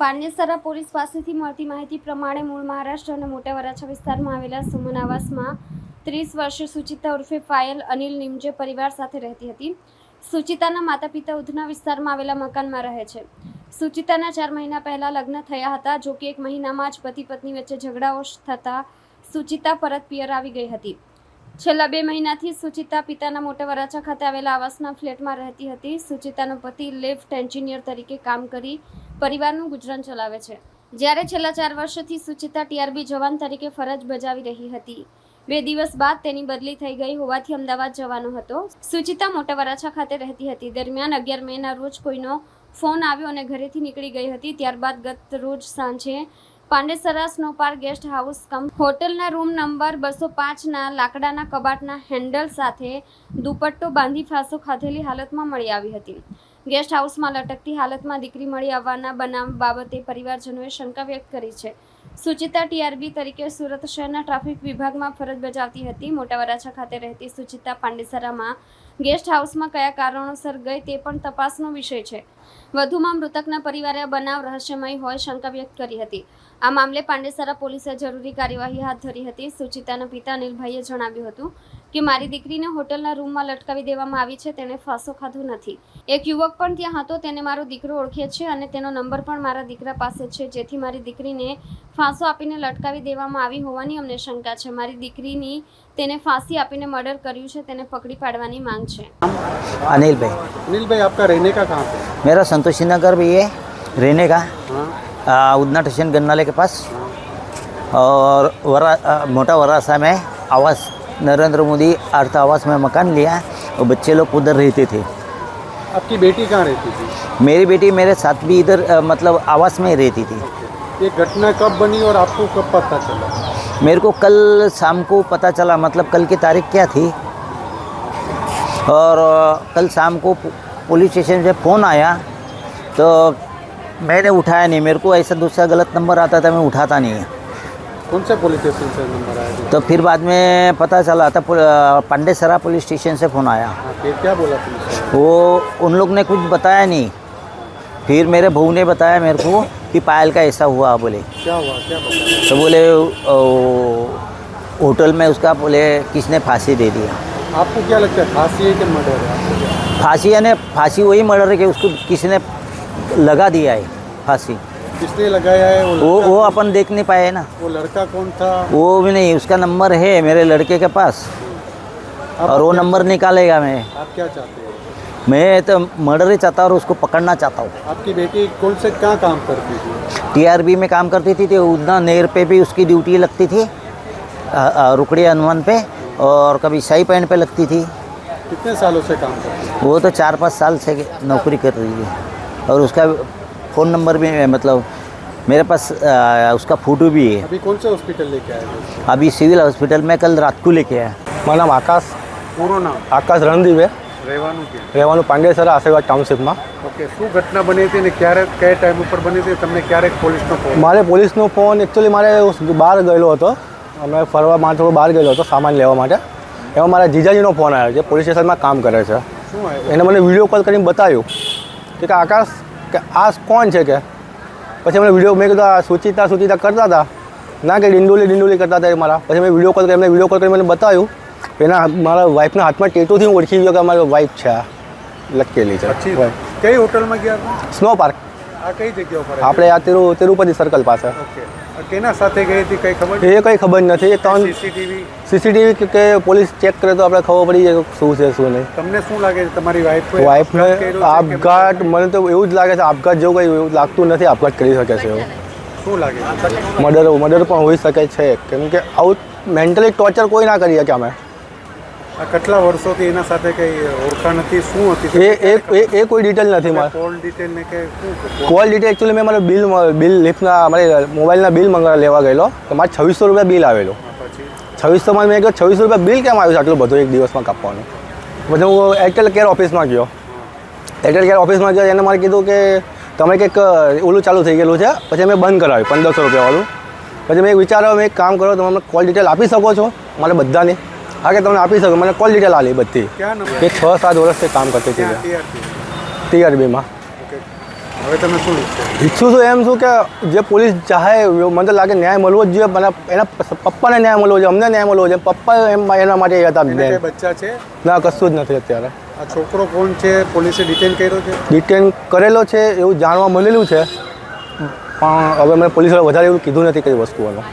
Pandesara police પાસેથી મળતી માહિતી પ્રમાણે મૂળ મહારાષ્ટ્ર અને મોટા વરાછા વિસ્તારમાં આવેલા સુમન આવાસમાં ત્રીસ વર્ષે સુચિતા ઉર્ફે પાયલ અનિલ નિમજે પરિવાર સાથે રહેતી હતી. સુચિતાના માતા પિતા ઉધના વિસ્તારમાં આવેલા મકાનમાં રહે છે. સુચિતાના ચાર મહિના પહેલા લગ્ન થયા હતા, જો કે એક મહિનામાં જ પતિ પત્ની વચ્ચે ઝઘડાઓ થતા સુચિતા પરત પિયર આવી ગઈ હતી. છેલ્લા બે મહિનાથી સુચિતા પિતાના મોટા વરાછા ખાતે આવેલા આવાસના ફ્લેટમાં રહેતી હતી. સુચિતાનો પતિ લેફ્ટ એન્જિનિયર તરીકે કામ કરી પરિવારનું ગુજરાન ચલાવે છે. જ્યારે છેલ્લા ચાર વર્ષથી સુચિતા ટીઆરબી જવાન તરીકે ફરજ બજાવી રહી હતી. બે દિવસ બાદ તેની બદલી થઈ ગઈ હોવાથી અમદાવાદ જવાનો હતો. સુચિતા મોટા વરાછા ખાતે રહેતી હતી. દરમિયાન અગિયાર મેના રોજ કોઈનો ફોન આવ્યો અને ઘરેથી નીકળી ગઈ હતી. ત્યારબાદ ગત રોજ સાંજે Pandesara snow park guest house cum હોટલના રૂમ નંબર બસો પાંચના લાકડાના કબાટના હેન્ડલ સાથે દુપટ્ટો બાંધી ફાંસો ખાધેલી હાલતમાં મળી આવી હતી. ગેસ્ટ હાઉસમાં લટકતી હાલતમાં દીકરી મળી આવવાના બનાવ બાબતે પરિવારજનોએ શંકા વ્યક્ત કરી છે. સુચિતા ટીઆરબી તરીકે સુરત શહેરના ટ્રાફિક વિભાગમાં ફરજ બજાવતી હતી. મોટા વરાછા ખાતે રહેતી સુચિતા પાંડેસરામાં ગેસ્ટ હાઉસમાં કયા કારણોસર ગઈ તે પણ તપાસનો વિષય છે. વધુમાં મૃતકના પરિવારે બનાવ રહસ્યમય હોય શંકા વ્યક્ત કરી હતી. આ મામલે પાંડેસરા પોલીસે જરૂરી કાર્યવાહી હાથ ધરી હતી. સુચિતાના પિતા અનિલભાઈએ જણાવ્યું હતું કે મારી દીકરીને હોટલના રૂમમાં લટકાવી દેવામાં આવી છે તેણે ફાંસો ખાધો નથી એક યુવક પણ ત્યાં હતો તેને મારો દીકરો ઓળખે છે અને તેનો નંબર પણ મારા દીકરા પાસે છે જેથી મારી દીકરીને ફાંસો આપીને લટકાવી દેવામાં આવી હોવાની અમને શંકા છે મારી દીકરીની તેને ફાંસી આપીને મર્ડર કર્યું છે તેને પકડી પાડવાની માંગ છે अनिल भाई अनिल भाई आपका रहने का कहाँ पे मेरा संतोषी नगर भी है रहने का हाँ आ, उदना स्टेशन गन्नाले के पास और वरा आ, मोटा वरासा में आवास नरेंद्र मोदी अर्थ आवास में मकान लिया है और बच्चे लोग उधर रहते थे। आपकी बेटी कहाँ रहती थी? मेरी बेटी मेरे साथ भी इधर मतलब आवास में ही रहती थी। ये घटना कब बनी और आपको कब पता चला? मेरे को कल शाम को पता चला मतलब कल की तारीख क्या थी। और कल शाम को पुलिस स्टेशन से फ़ोन आया तो मैंने उठाया नहीं मेरे को ऐसा दूसरा गलत नंबर आता था मैं उठाता नहीं। कौन से पुलिस स्टेशन से नंबर आया था? तो फिर बाद में पता चला था आ, पांडेसरा पुलिस स्टेशन से फ़ोन आया। हाँ फिर क्या बोला पुलिस वो उन लोग ने कुछ बताया नहीं। फिर मेरे बहू ने बताया मेरे को कि पायल का ऐसा हुआ बोले। क्या हुआ? क्या बताया तो बोले होटल में उसका बोले किसने फांसी दे दिया आपको क्या लगता है फांसी है कि मर्डर है? फांसी यानी फांसी वही मर्डर है कि उसको किसी ने लगा दिया है फांसी। किसने लगाया है? वो वो वो अपन देख नहीं पाए ना। वो लड़का कौन था? वो भी नहीं उसका नंबर है मेरे लड़के के पास। और वो नंबर निकालेगा मैं। आप क्या चाहते हैं? मैं तो मर्डर ही चाहता हूँ और उसको पकड़ना चाहता हूँ। आपकी बेटी कौन से कहाँ काम करती थी? टीआरबी में काम करती थी तो उतना नेर पे भी उसकी ड्यूटी लगती थी। रुकड़ी हनुमान पे और कभी शाही पैंट पे लगती थी। कितने सालों से काम करती वो तो चार पाँच साल से नौकरी कर रही है। और उसका फ़ोन नंबर भी है, मतलब मेरे पास अ, उसका फ़ोटो भी है अभी कौन से हॉस्पिटल लेके आए थे उसको? अभी सिविल हॉस्पिटल में कल रात को लेके आया મારું નામ આકાશ પૂરો નામ આકાશ રણદીપ છે રહેવાનું ક્યાં રહેવાનું પાંડેસરા આશીર્વાદ ટાઉનશીપમાં ઓકે શું ઘટના બની હતી ને ક્યારે કયા ટાઈમ ઉપર બની હતી તમને ક્યારેક પોલીસનો ફોન મારે પોલીસનો ફોન એકચ્યુઅલી મારે બહાર ગયેલો હતો અમે ફરવા માટે થોડો બહાર ગયેલો હતો સામાન લેવા માટે એમાં મારા જીજાજીનો ફોન આવ્યો જે પોલીસ સ્ટેશનમાં કામ કરે છે શું આવ્યું એને મને વિડીયો કોલ કરીને બતાવ્યું કે કે આકાશ કે આ કોણ છે કે? પછી મને વીડિયો મેં કીધું આ સૂચિતા સૂચિતા કરતા હતા. ના કે ડિંડોલી ડિંડોલી કરતા હતા મારા. પછી મેં વીડિયો કોલ કરી એમને વીડિયો કોલ કરી મને બતાવ્યું એના મારા વાઈફના હાથમાં ટેટુથી હું ઓળખી ગયો કે અમારી વાઈફ છે આ લટકેલી છે. કઈ હોટલમાં ગયા સ્નો પાર્ક આ કઈ જગ્યા ઉપર આપણે આ તિરુ તિરુપતિ સર્કલ પાસે. ઓકે. કેના સાથે ગઈ હતી કઈ ખબર? એ કંઈ ખબર નથી. એ ત્રણ સીસીટીવી સીસીટીવી કે પોલીસ ચેક કરે તો આપણે ખબર પડી જાય શું છે શું નહીં. તમને શું લાગે છે? તમારી વાઈફ વાઈફને આપઘાત મને તો એવું જ લાગે છે આપઘાત જેવું કંઈ એવું લાગતું નથી આપઘાત કરી શકે છે એવું. શું લાગે મર્ડર મર્ડર પણ હોઈ શકે છે કેમ કે આવું મેન્ટલી ટોર્ચર કોઈ ના કરી શકે અમે. કેટલા વર્ષોથી એના સાથે કઈ ઓળખાણ હતી શું હતી? એ એ એ- કોઈ ડિટેલ નથી મારે. કોલ ડિટેલ ને કે કોલ ડિટેલ એકચ્યુઅલી મેં મારે બિલ બિલ લિફ્ટના મારે મોબાઈલના બિલ મંગાવવા લેવા ગયેલો. તો મારે છવ્વીસો રૂપિયા બિલ આવેલો. છવ્વીસોમાં મેં કહ્યું છવ્વીસો રૂપિયા બિલ કેમ આવ્યું છે આટલું બધું એક દિવસમાં કાપવાનું? પછી હું એરટેલ કેર ઓફિસમાં ગયો. એરટેલ કેર ઓફિસમાં ગયો એને મારે કીધું કે તમે કંઈક ઓલું ચાલુ થઈ ગયેલું છે પછી મેં બંધ કરાવ્યું પંદરસો રૂપિયાવાળું. પછી મેં વિચાર્યો મેં એક કામ કરો તમે મને કોલ ડિટેલ આપી શકો છો મારે બધાની. હા કે તમને આપી શકો. મને કોલ ડિટેલ આલી બધી. એ છ સાત વર્ષથી કામ કરતી હતી ટીઆરબીમાં હવે તમે શું ઈચ્છું? છું એમ છું કે જે પોલીસ ચાહે મને તો લાગે ન્યાય મળવો જ જોઈએ મને એના પપ્પાને ન્યાય મળવો જોઈએ અમને ન્યાય મળવો જોઈએ. પપ્પા એમ એના માટે હતા બચ્ચા છે? ના કશું જ નથી અત્યારે. આ છોકરો કોણ છે? પોલીસે ડિટેન કર્યો છે? ડિટેન કરેલો છે એવું જાણવા મળેલું છે. પણ હવે મને પોલીસવાળા વધારે એવું કીધું નથી કઈ વસ્તુઓનું.